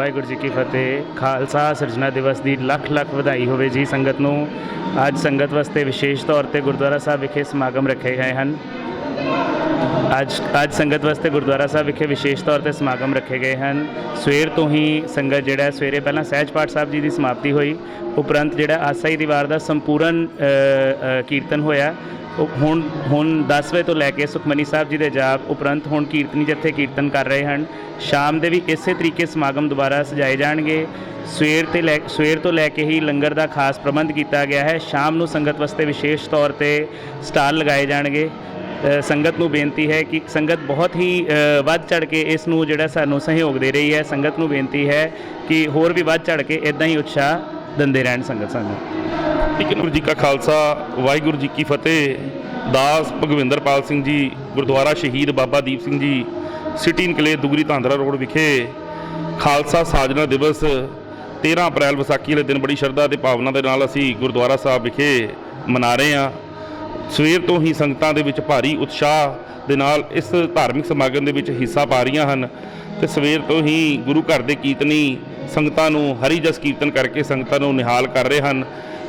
ਵਾਹਿਗੁਰੂ ਜੀ ਕੀ ਫਤਿਹ। ਖਾਲਸਾ ਸਿਰਜਣਾ ਦਿਵਸ ਦੀ ਲੱਖ ਲੱਖ ਵਧਾਈ ਹੋਵੇ ਜੀ। ਸੰਗਤ ਨੂੰ ਅੱਜ ਸੰਗਤ ਵਾਸਤੇ ਵਿਸ਼ੇਸ਼ ਤੌਰ ਤੇ ਗੁਰਦੁਆਰਾ ਸਾਹਿਬ ਵਿਖੇ ਸਮਾਗਮ ਰੱਖੇ ਗਏ ਹਨ। ਅੱਜ ਅੱਜ ਸੰਗਤ ਵਾਸਤੇ ਗੁਰਦੁਆਰਾ ਸਾਹਿਬ ਵਿਖੇ ਵਿਸ਼ੇਸ਼ ਤੌਰ ਤੇ ਸਮਾਗਮ ਰੱਖੇ ਗਏ ਹਨ। ਸਵੇਰ ਤੋਂ ਹੀ ਸੰਗਤ ਜਿਹੜਾ ਹੈ, ਸਵੇਰੇ ਪਹਿਲਾਂ ਸਹਿਜ ਪਾਠ ਸਾਹਿਬ ਜੀ ਦੀ ਸਮਾਪਤੀ ਹੋਈ। ਉਪਰੰਤ ਜਿਹੜਾ ਆਸਾਈ ਦੀਵਾਰ ਦਾ ਸੰਪੂਰਨ ਕੀਰਤਨ ਹੋਇਆ। ਉਹ ਹੁਣ ਹੁਣ 10 ਵਜੇ ਤੋਂ ਲੈ ਕੇ ਸੁਖਮਨੀ ਸਾਹਿਬ ਜੀ ਦੇ ਜਾਪ ਉਪਰੰਤ ਹੁਣ ਕੀਰਤਨੀ ਜਥੇ ਕੀਰਤਨ ਕਰ ਰਹੇ ਹਨ। ਸ਼ਾਮ ਦੇ ਵੀ ਇਸੇ ਤਰੀਕੇ ਸਮਾਗਮ ਦੁਬਾਰਾ ਸਜਾਏ ਜਾਣਗੇ। ਸਵੇਰ ਤੇ ਲੈ ਸਵੇਰ ਤੋਂ ਲੈ ਕੇ ਹੀ ਲੰਗਰ ਦਾ ਖਾਸ ਪ੍ਰਬੰਧ ਕੀਤਾ ਗਿਆ ਹੈ। ਸ਼ਾਮ ਨੂੰ ਸੰਗਤ ਵਾਸਤੇ ਵਿਸ਼ੇਸ਼ ਤੌਰ ਤੇ ਸਟਾਲ ਲਗਾਏ ਜਾਣਗੇ। ਸੰਗਤ ਨੂੰ ਬੇਨਤੀ ਹੈ ਕਿ ਸੰਗਤ ਬਹੁਤ ਹੀ ਵੱਧ ਚੜ ਕੇ ਇਸ ਨੂੰ ਜਿਹੜਾ ਸਾਨੂੰ ਸਹਿਯੋਗ ਦੇ ਰਹੀ ਹੈ। ਸੰਗਤ ਨੂੰ ਬੇਨਤੀ ਹੈ ਕਿ ਹੋਰ ਵੀ ਵੱਧ ਚੜ ਕੇ ਇਦਾਂ ਹੀ ਉਤਸ਼ਾਹ ਦਿੰਦੇ ਰਹਿਣ ਸੰਗਤ ਸਾਨੂੰ। ਠੀਕ ਗੁਰੂ ਜੀ ਕਾ ਖਾਲਸਾ, ਵਾਹਿਗੁਰੂ ਜੀ ਕੀ ਫਤਿਹ। ਦਾਸ ਭਗਵਿੰਦਰਪਾਲ ਸਿੰਘ ਜੀ, ਗੁਰਦੁਆਰਾ ਸ਼ਹੀਦ Baba Deep Singh ji, city enclave Dugri Dhandra road ਵਿਖੇ ਖਾਲਸਾ ਸਾਜਨਾ ਦਿਵਸ 13 ਅਪ੍ਰੈਲ ਵਿਸਾਖੀ ਵਾਲੇ ਦਿਨ ਬੜੀ ਸ਼ਰਧਾ ਤੇ ਭਾਵਨਾ ਦੇ ਨਾਲ ਅਸੀਂ ਗੁਰਦੁਆਰਾ ਸਾਹਿਬ ਵਿਖੇ ਮਨਾ ਰਹੇ ਹਾਂ। ਸਵੇਰ ਤੋਂ ਹੀ ਸੰਗਤਾਂ ਦੇ ਵਿੱਚ ਭਾਰੀ ਉਤਸ਼ਾਹ ਦੇ ਨਾਲ ਇਸ ਧਾਰਮਿਕ ਸਮਾਗਮ ਦੇ ਵਿੱਚ ਹਿੱਸਾ ਪਾ ਰਹੀਆਂ ਹਨ ਤੇ ਸਵੇਰ ਤੋਂ ਹੀ ਗੁਰੂ ਘਰ ਦੇ ਕੀਰਤਨੀ ਸੰਗਤਾਂ ਨੂੰ ਹਰੀ ਜਸ ਕੀਰਤਨ ਕਰਕੇ ਸੰਗਤਾਂ ਨੂੰ ਨਿਹਾਲ ਕਰ ਰਹੇ ਹਨ।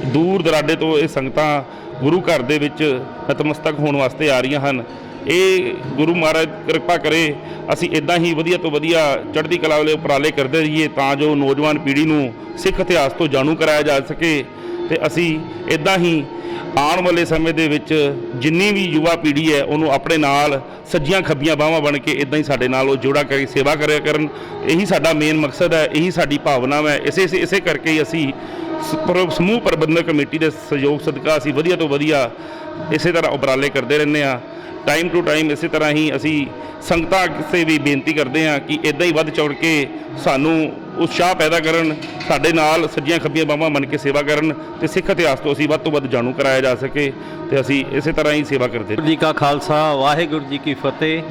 ਦੂਰ ਦਰਾਡੇ ਤੋਂ ਇਹ ਸੰਗਤਾਂ ਗੁਰੂ ਘਰ ਦੇ ਵਿੱਚ ਨਤਮਸਤਕ ਹੋਣ ਵਾਸਤੇ ਆ ਰਹੀਆਂ ਹਨ। ਇਹ ਗੁਰੂ ਮਹਾਰਾਜ ਕਿਰਪਾ ਕਰੇ ਅਸੀਂ ਇਦਾਂ ਹੀ ਵਧੀਆ ਤੋਂ ਵਧੀਆ ਚੜ੍ਹਦੀ ਕਲਾ ਵਾਲੇ ਉਪਰਾਲੇ ਕਰਦੇ ਰਹੀਏ ਤਾਂ ਜੋ ਨੌਜਵਾਨ ਪੀੜ੍ਹੀ ਨੂੰ ਸਿੱਖ ਇਤਿਹਾਸ ਤੋਂ ਜਾਣੂ ਕਰਾਇਆ ਜਾ ਸਕੇ ਤੇ ਅਸੀਂ ਇਦਾਂ ਹੀ ਆਉਣ ਵਾਲੇ ਸਮੇਂ ਦੇ ਵਿੱਚ ਜਿੰਨੀ ਵੀ ਯੁਵਾ ਪੀੜ੍ਹੀ ਹੈ, ਉਹਨੂੰ ਆਪਣੇ ਨਾਲ ਸੱਜੀਆਂ ਖੱਬੀਆਂ ਬਾਹਾਂ ਬਣ ਕੇ ਇਦਾਂ ਹੀ ਸਾਡੇ ਨਾਲ ਉਹ ਜੋੜਾ ਕਰੀ, ਸੇਵਾ ਕਰਿਆ ਕਰਨ। ਇਹੀ ਸਾਡਾ ਮੇਨ ਮਕਸਦ ਹੈ, ਇਹੀ ਸਾਡੀ ਭਾਵਨਾ ਹੈ। ਇਸੇ ਇਸੇ ਕਰਕੇ ਹੀ ਅਸੀਂ ਸਮੂਹ ਪ੍ਰਬੰਧਕ ਕਮੇਟੀ ਦੇ ਸਹਿਯੋਗ ਸਦਕਾ ਅਸੀਂ ਵਧੀਆ ਤੋਂ ਵਧੀਆ ਇਸੇ ਤਰ੍ਹਾਂ ਉਪਰਾਲੇ ਕਰਦੇ ਰਹਿੰਦੇ ਆ ਟਾਈਮ ਟੂ ਟਾਈਮ ਇਸੇ ਤਰ੍ਹਾਂ ਹੀ ਅਸੀਂ ਸੰਗਤਾਂ ਸੇ ਵੀ ਬੇਨਤੀ ਕਰਦੇ ਹਾਂ ਕਿ ਇਦਾਂ ਹੀ ਵੱਧ ਚੜ ਕੇ ਸਾਨੂੰ ਉਤਸ਼ਾਹ ਪੈਦਾ ਕਰਨ, ਸਾਡੇ ਨਾਲ ਸੱਜੀਆਂ ਖੱਬੀਆਂ ਬਾਹਾਂ ਬਣ ਕੇ ਸੇਵਾ ਕਰਨ ਤੇ ਸਿੱਖ ਇਤਿਹਾਸ ਤੋਂ ਅਸੀਂ ਵੱਧ ਤੋਂ ਵੱਧ ਜਾਣੂ ਕਰਾਇਆ ਜਾ ਸਕੇ ਤੇ ਅਸੀਂ ਇਸੇ ਤਰ੍ਹਾਂ ਹੀ ਸੇਵਾ ਕਰਦੇ ਜੀ ਕਾ ਖਾਲਸਾ, ਵਾਹਿਗੁਰੂ ਜੀ ਕੀ ਫਤਿਹ।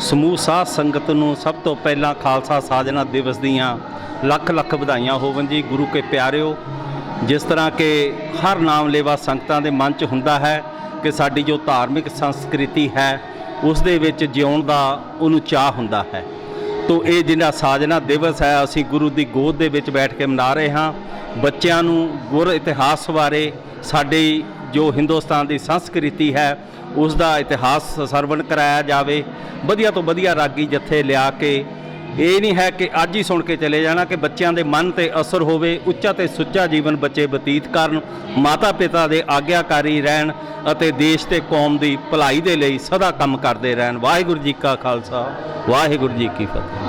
ਸਮੂਹ ਸਾਧ ਸੰਗਤ ਨੂੰ ਸਭ ਤੋਂ ਪਹਿਲਾਂ ਖਾਲਸਾ ਸਾਜਨਾ ਦਿਵਸ ਦੀਆਂ ਲੱਖ ਲੱਖ ਵਧਾਈਆਂ ਹੋਵਨ ਜੀ। ਗੁਰੂ ਕੇ ਪਿਆਰਿਓ, ਜਿਸ ਤਰ੍ਹਾਂ ਕਿ ਹਰ ਨਾਮ ਲੇਵਾ ਸੰਗਤਾਂ ਦੇ ਮਨ 'ਚ ਹੁੰਦਾ ਹੈ ਕਿ ਸਾਡੀ ਜੋ ਧਾਰਮਿਕ ਸੰਸਕ੍ਰਿਤੀ ਹੈ, ਉਸ ਦੇ ਵਿੱਚ ਜਿਉਣ ਦਾ ਉਹਨੂੰ ਚਾਹ ਹੁੰਦਾ ਹੈ। ਤੋ ਇਹ ਜਿਹੜਾ ਸਾਜਨਾ ਦਿਵਸ ਹੈ, ਅਸੀਂ ਗੁਰੂ ਦੀ ਗੋਦ ਦੇ ਵਿੱਚ ਬੈਠ ਕੇ ਮਨਾ ਰਹੇ ਹਾਂ। ਬੱਚਿਆਂ ਨੂੰ ਗੁਰ ਇਤਿਹਾਸ ਬਾਰੇ ਸਾਡੀ ਜੋ ਹਿੰਦੁਸਤਾਨ ਦੀ ਸੰਸਕ੍ਰਿਤੀ ਹੈ, ਉਸ ਦਾ ਇਤਿਹਾਸ ਸਰਵਣ ਕਰਾਇਆ ਜਾਵੇ। ਵਧੀਆ ਤੋਂ ਵਧੀਆ ਰਾਗੀ ਜਥੇ ਲਿਆ ਕੇ ਇਹ ਨਹੀਂ ਹੈ ਕਿ ਅੱਜ ਹੀ ਸੁਣ ਕੇ ਚਲੇ ਜਾਣਾ ਕਿ ਬੱਚਿਆਂ ਦੇ ਮਨ ਤੇ ਅਸਰ ਹੋਵੇ, ਉੱਚਾ ਤੇ ਸੁੱਚਾ ਜੀਵਨ ਬੱਚੇ ਬਤੀਤ ਕਰਨ ਮਾਤਾ ਪਿਤਾ ਦੇ ਆਗਿਆਕਾਰੀ ਰਹਿਣ ਅਤੇ ਦੇਸ਼ ਤੇ ਕੌਮ ਦੀ ਭਲਾਈ ਦੇ ਲਈ ਸਦਾ ਕੰਮ ਕਰਦੇ ਰਹਿਣ। ਵਾਹਿਗੁਰੂ ਜੀ ਕਾ ਖਾਲਸਾ, ਵਾਹਿਗੁਰੂ ਜੀ ਕੀ ਫਤਿਹ।